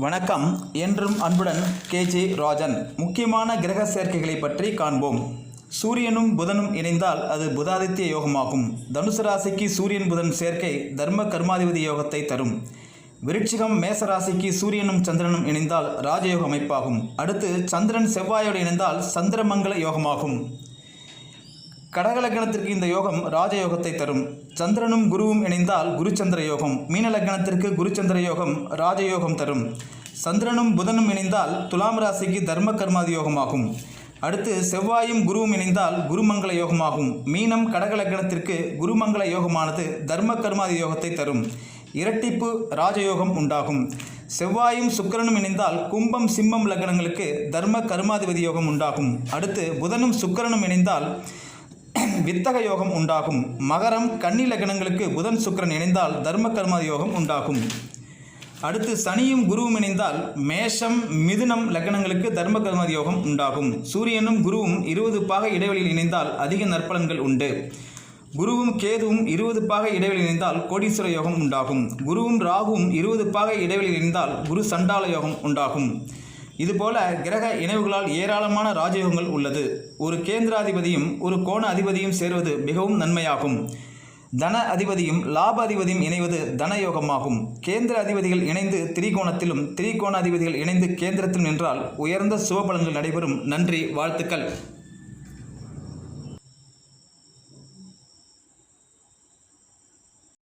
வணக்கம். என்றும் அன்புடன் கேஜே ராஜன். முக்கியமான கிரக சேர்க்கைகளை பற்றி காண்போம். சூரியனும் புதனும் இணைந்தால் அது புதாதித்ய யோகமாகும். தனுசு ராசிக்கு சூரியன் புதன் சேர்க்கை தர்ம கர்மாதிபதி யோகத்தை தரும். விருட்சிகம் மேச ராசிக்கு சூரியனும் சந்திரனும் இணைந்தால் ராஜயோக அமைப்பாகும். அடுத்து சந்திரன் செவ்வாயோடு இணைந்தால் சந்திரமங்கல யோகமாகும். கடகலக்கணத்திற்கு இந்த யோகம் ராஜயோகத்தை தரும். சந்திரனும் குருவும் இணைந்தால் குருச்சந்திர யோகம் மீனலக்கணத்திற்கு குருச்சந்திர யோகம் ராஜயோகம் தரும். சந்திரனும் புதனும் இணைந்தால் துலாம் ராசிக்கு தர்ம கர்மாதி யோகமாகும். அடுத்து செவ்வாயும் குருவும் இணைந்தால் குருமங்கள யோகமாகும். மீனம் கடகலக்கணத்திற்கு குருமங்கள யோகமானது தர்ம கர்மாதி யோகத்தை தரும். இரட்டிப்பு ராஜயோகம் உண்டாகும். செவ்வாயும் சுக்கரனும் இணைந்தால் கும்பம் சிம்மம் லக்னங்களுக்கு தர்ம கர்மாதிபதி யோகம் உண்டாகும். அடுத்து புதனும் சுக்கரனும் இணைந்தால் வித்தக யோகம் உண்டாகும். மகரம் கன்னி லக்னங்களுக்கு புதன் சுக்கிரன் இணைந்தால் தர்ம கர்ம யோகம் உண்டாகும். அடுத்து சனியும் குருவும் இணைந்தால் மேஷம் மிதுனம் லக்னங்களுக்கு தர்ம கர்ம யோகம் உண்டாகும். சூரியனும் குருவும் இருபது பாக இடைவெளியில் இணைந்தால் அதிக நற்பலன்கள் உண்டு. குருவும் கேதுவும் இருபது பாக இடைவெளி இணைந்தால் கோடீஸ்வர யோகம் உண்டாகும். குருவும் ராகுவும் இருபது பாக இடைவெளியில் இணைந்தால் குரு சண்டால யோகம் உண்டாகும். இதுபோல கிரக இணைவுகளால் ஏராளமான ராஜயோகங்கள் உள்ளது. ஒரு கேந்திராதிபதியும் ஒரு கோண அதிபதியும் சேர்வது மிகவும் நன்மையாகும். தன அதிபதியும் லாப அதிபதியும் இணைவது தனயோகமாகும். கேந்திர அதிபதிகள் இணைந்து திரிகோணத்திலும் திரிகோண அதிபதிகள் இணைந்து கேந்திரத்திலும் நின்றால் உயர்ந்த சுபபலன்கள் நடைபெறும். நன்றி வாழ்த்துக்கள்.